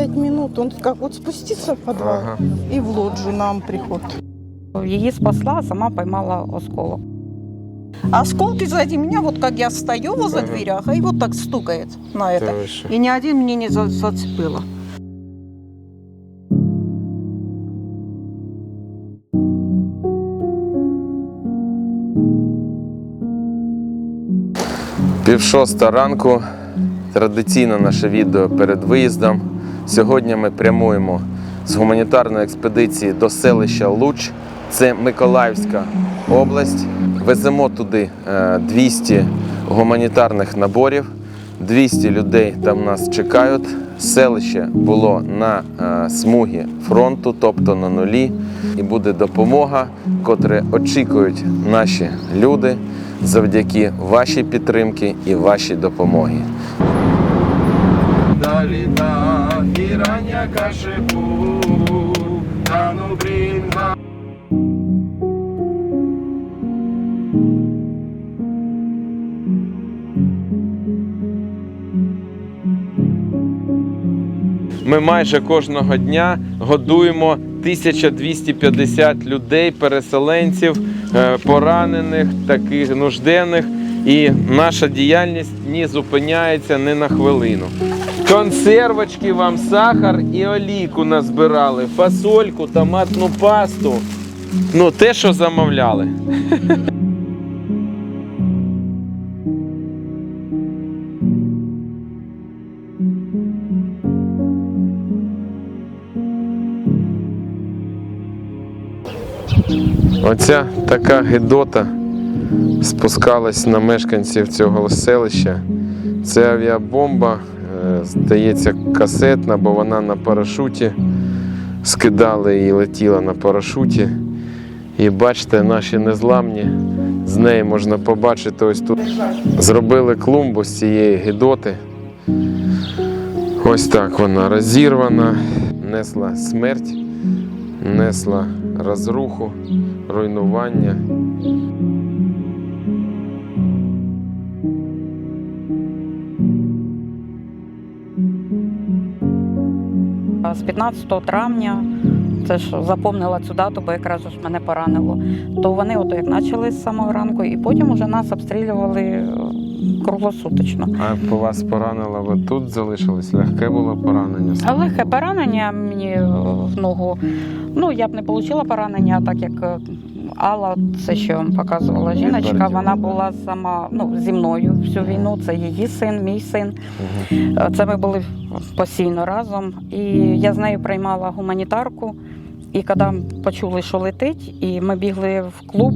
пять минут. Он как вот спуститься в подвал Ага. и в лоджию нам приход. Її спасла, а сама поймала осколок. А осколки сзади меня, вот как я стою возле Ага. дверях, и вот так стукает на это. Та? И ни один мне не за- зацепило. Пів шоста ранку. Традиційно наше відео перед виїздом. Сьогодні ми прямуємо з гуманітарної експедиції до селища Луч. Це Миколаївська область. Веземо туди е, 200 гуманітарних наборів. 200 людей там нас чекають. Селище було на е, смугі фронту, тобто на нулі, і буде допомога, котре очікують наші люди завдяки вашій підтримці і вашій допомогі. Далі та гірання кашепу, тану брінга. Ми майже кожного дня годуємо 1250 людей, переселенців, е, поранених, таких нужденних. І наша діяльність не зупиняється ні на хвилину. Консервочки вам, сахар і олійку назбирали, фасольку, томатну пасту. Ну, те, що замовляли. Оця така гидота спускалась на мешканців цього селища. Це авіабомба, здається, касетна, бо вона на парашуті. Скидали і летіла на парашуті. І бачите, наші незламні. З неї можна побачити ось тут. Зробили клумбу з цієї гидоти. Ось так вона розірвана, несла смерть, несла розруху, руйнування. З 15 травня, це ж запомнила цю дату, бо якраз ж мене поранило. То вони ото як почали з самого ранку, і потім вже нас обстрілювали е, круглосуточно. А по вас поранило, ви тут залишились? Легке було поранення? Легке поранення мені е, в ногу. Ну, я б не отримала поранення, так як е, Алла, це що вам показувала жіночка, вона була сама ну, зі мною всю війну. Це її син, мій син. Це ми були постійно разом. І я з нею приймала гуманітарку. І коли почули, що летить, і ми бігли в клуб,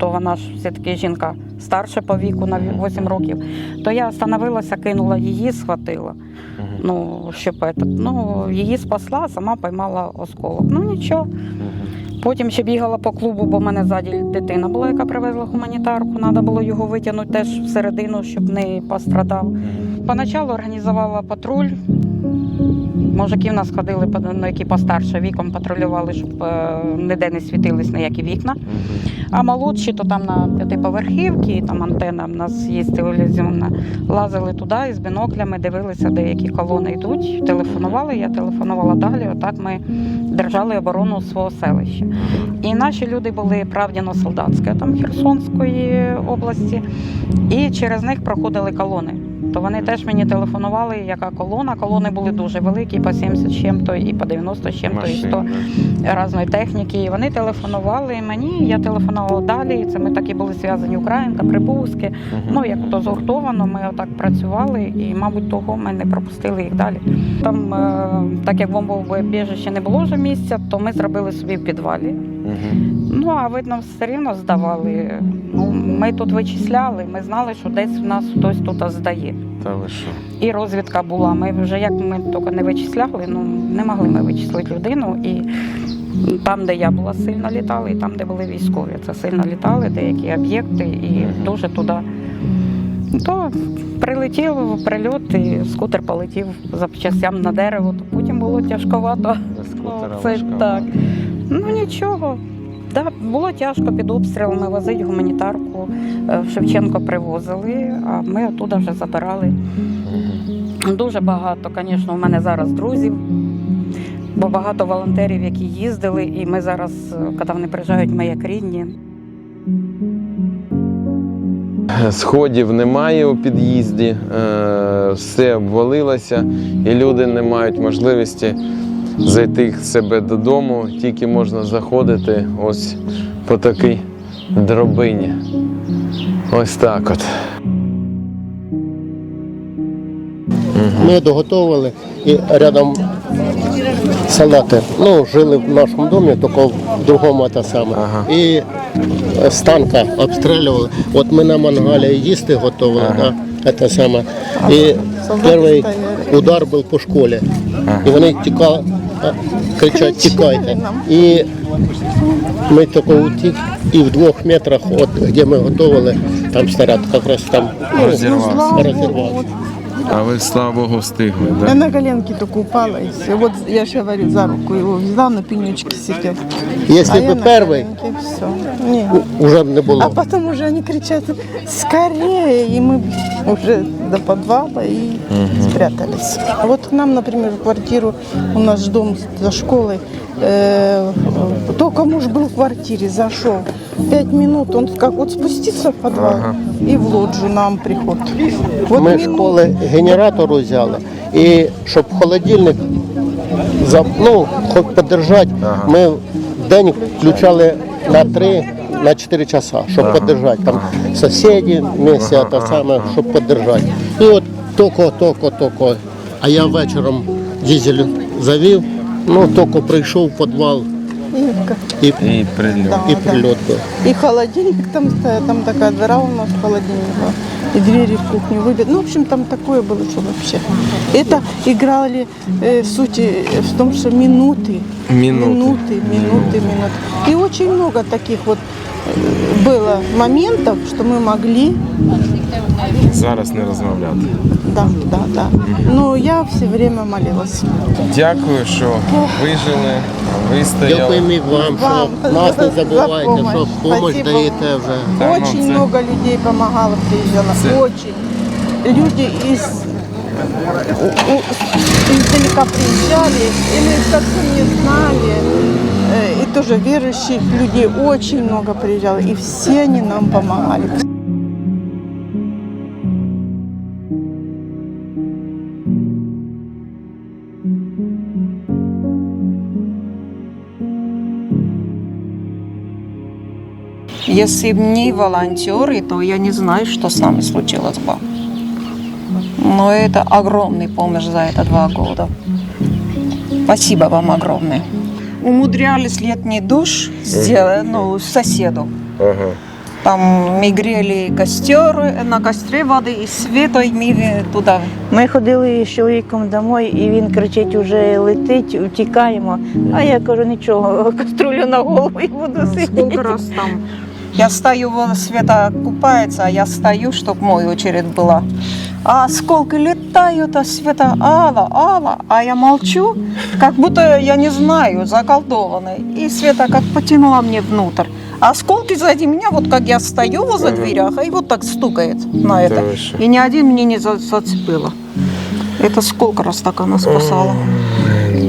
то вона ж все-таки жінка старша по віку на 8 років, то я остановилася, кинула її, схватила. Ну, щоб этот, ну, її спасла, сама поймала осколок. Ну нічого. Потім ще бігала по клубу, бо в мене ззаді дитина була, яка привезла гуманітарку. Треба було його витягнути теж всередину, щоб не пострадав. Поначалу організувала патруль. Мужики в нас ходили, ну, які постарше віком патрулювали, щоб е, ніде не світились ніякі вікна. А молодші, то там на п'ятиповерхівці, там антенна в нас є телевізійна, лазили туди і з біноклями дивилися, де які колони йдуть. Телефонували, я телефонувала далі. Отак ми держали оборону свого селища. І наші люди були правдяно-солдатське, там Херсонської області, і через них проходили колони. То вони теж мені телефонували, яка колона. Колони були дуже великі, по 70 з чим-то, і по 90 з чим-то, і 100 різної техніки. І вони телефонували мені, я телефонувала далі. Це ми так і були зв'язані Українка. Мгм. Ну як то згуртовано, ми отак працювали, і, мабуть, того ми не пропустили їх далі. Там, е, так як бомбове біжище не було вже місця, то ми зробили собі в підвалі. Ну а видно, все рівно здавали. Ну ми тут вичисляли, ми знали, що десь в нас хтось тут здає. Та ви що? І розвідка була. Ми вже як ми тільки не вичисляли, ну не могли ми вичислити людину. І там, де я була, сильно літали, і там, де були військові, це сильно літали, деякі об'єкти, і дуже туди. То прилетів прильот, і скутер полетів за запчастям на дерево, то потім було тяжковато. Це так. Ну нічого. Да, було тяжко під обстрілами возити гуманітарку. Е, В Шевченко привозили, а ми оттуда вже забирали. Дуже багато, звісно, у мене зараз друзів, бо багато волонтерів, які їздили, і ми зараз, е, коли вони приїжджають, ми як рідні. Сходів немає у під'їзді, е, все обвалилося, і люди не мають можливості зайти в себе додому. Тільки можна заходити ось по такій дробині. Ось так от. Ми доготовили і рядом салати. Ну, жили в нашому домі, тільки в другому те саме. Ага. І е, з танка обстрілювали. От ми на мангалі їсти готували, Ага. да, те саме. І перший удар був по школі. І вони тікали, кричать, тікайте. І ми тільки утік, і в двох метрах, от де ми готували, там снаряд якраз там ну, Розірвався. розірвався. А ви, слава Богу, встигли, Я на коленке только упала и все. Вот я же говорю, за руку его взяла, на пенечке сидел. Якщо а я б на перший, коленке, все. Не. вже не було. А потом уже они кричат, скорее, и мы уже до подвала и спрятались. А вот к нам, например, в квартиру, у нас ж дом за школой, э, только муж был в квартире, зашел. Пять минут, он как вот спуститься в подвал и в лоджию нам приход. Вот Ми минут- школи генератор взяли, і щоб холодильник за- ну, хоч подержати, ми в день включали на 3 на 4 часа, щоб подержати. Там сусіди місця, те саме, щоб подержати. І от тільки, тільки, тільки. А я вечором дизель завів, ну тільки прийшов в підвал И і, І прильот. Да. і прильот був. И холодильник там стоял, там такая дыра у нас холодильник была. И двери в кухню выбиты. Ну, в общем, там такое было, что вообще. Это играли э, суть э, в том, что минуты. Минуты. Минуты, минуты, минуты. И очень много таких вот э, было моментов, что мы могли, Зараз не розмовляти. да, да, да. Но я все время молилась. Дякую, що вижили, вистояли. Дякуємо і вам, що Вам нас не за забувайте, що помощь. допомогу Спасибо даєте вже. Да, ну, очень це- много людей помогало, приезжало. Очень. Люди из у- у- издалека приезжали или совсем не знали. Э, И тоже верующих людей очень много приезжало. И все они нам помогали. Если бы не волонтеры, то я не знаю, что с нами случилось бы. Но это огромный помощь за это два года. Спасибо вам огромное. Умудрялись летний душ сделать, ну, соседу. Ага. Там мы грели костер, на костре воды и света, и мы туда. Ми ходили з чоловіком домой, і він кричить, уже летить, утікаємо. А я кажу, нічого, каструлю на голову і буду Сколько сидіти. раз там. Я стою, вот Света купается, а я стою, чтобы мой очередь была. А осколки летают, а Света Алла, Алла, а я молчу, как будто я не знаю, заколдованный. И Света как потянула мне внутрь. А осколки сзади меня, вот как я стою возле Ага. дверях, и вот так стукает на это. Що? И ни один мне не за- зацепило. Это сколько раз так она спасала.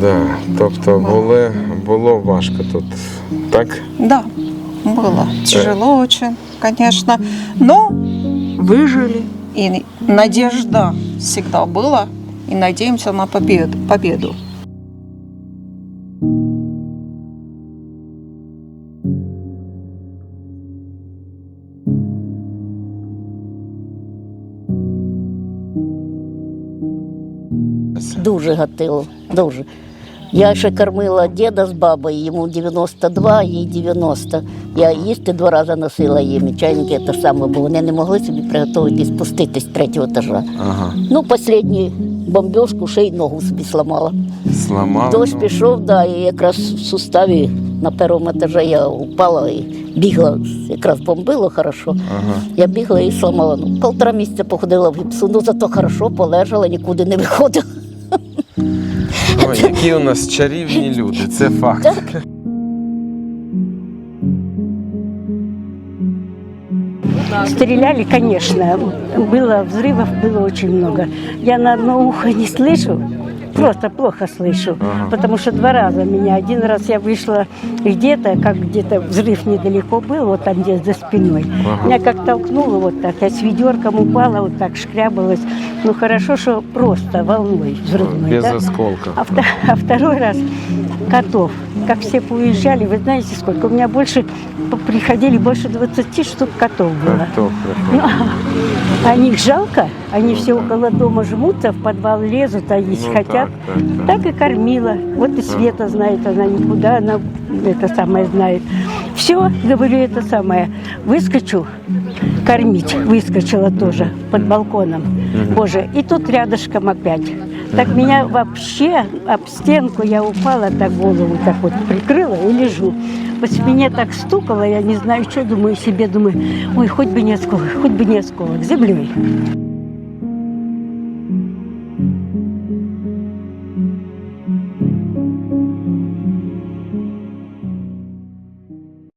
Да. Тобто було, було важко тут. Так? Да, было тяжело очень, конечно, но выжили. И надежда всегда была, и надеемся на победу. победу. Дуже гатило, дуже. Я ще кормила діда з бабою, йому 92, їй 90. Я їсти два рази носила їм, і чайники те саме, бо вони не могли собі приготувати і спуститись з третього етажа. Ага. Ну, останню бомбіжку ще й ногу собі сломала. Зламали. Дощ ну. пішов, да, і якраз в суставі на першому етажі я упала і бігла, якраз бомбило хорошо. Ага. Я бігла і сломала. Ну, полтора місяця походила в гіпсу, ну зато хорошо полежала, нікуди не виходила. Ой, які у нас чарівні люди, це факт. Стреляли, конечно. Было взрывов, было очень много. Я на одно ухо не слышу, просто плохо слышу. Потому что два раза меня. Один раз я вышла где-то, как где-то взрыв недалеко был, вот там где за спиной. Меня как толкнуло вот так. Я с ведерком упала, вот так шкрябалась. Ну хорошо, что просто волной взрывной. Без да? осколков. А, а второй раз котов. Как все поуезжали, вы знаете сколько? У меня больше приходили больше 20 штук котов было. Хто Ну, а них жалко, они все около дома жмутся, в подвал лезут, а есть Ну, хотят. так, так, Так и кормила. Вот и Света знает, она никуда, она это самое знает. Все, говорю, это самое. Выскочу кормить, выскочила тоже под балконом. Боже, и тут рядышком опять. Так меня вообще об стенку я упала, так голову так вот прикрыла и лежу. По спине так стукало, я не знаю, что думаю себе, думаю, ой, хоть бы не осколок, хоть бы не осколок, землей.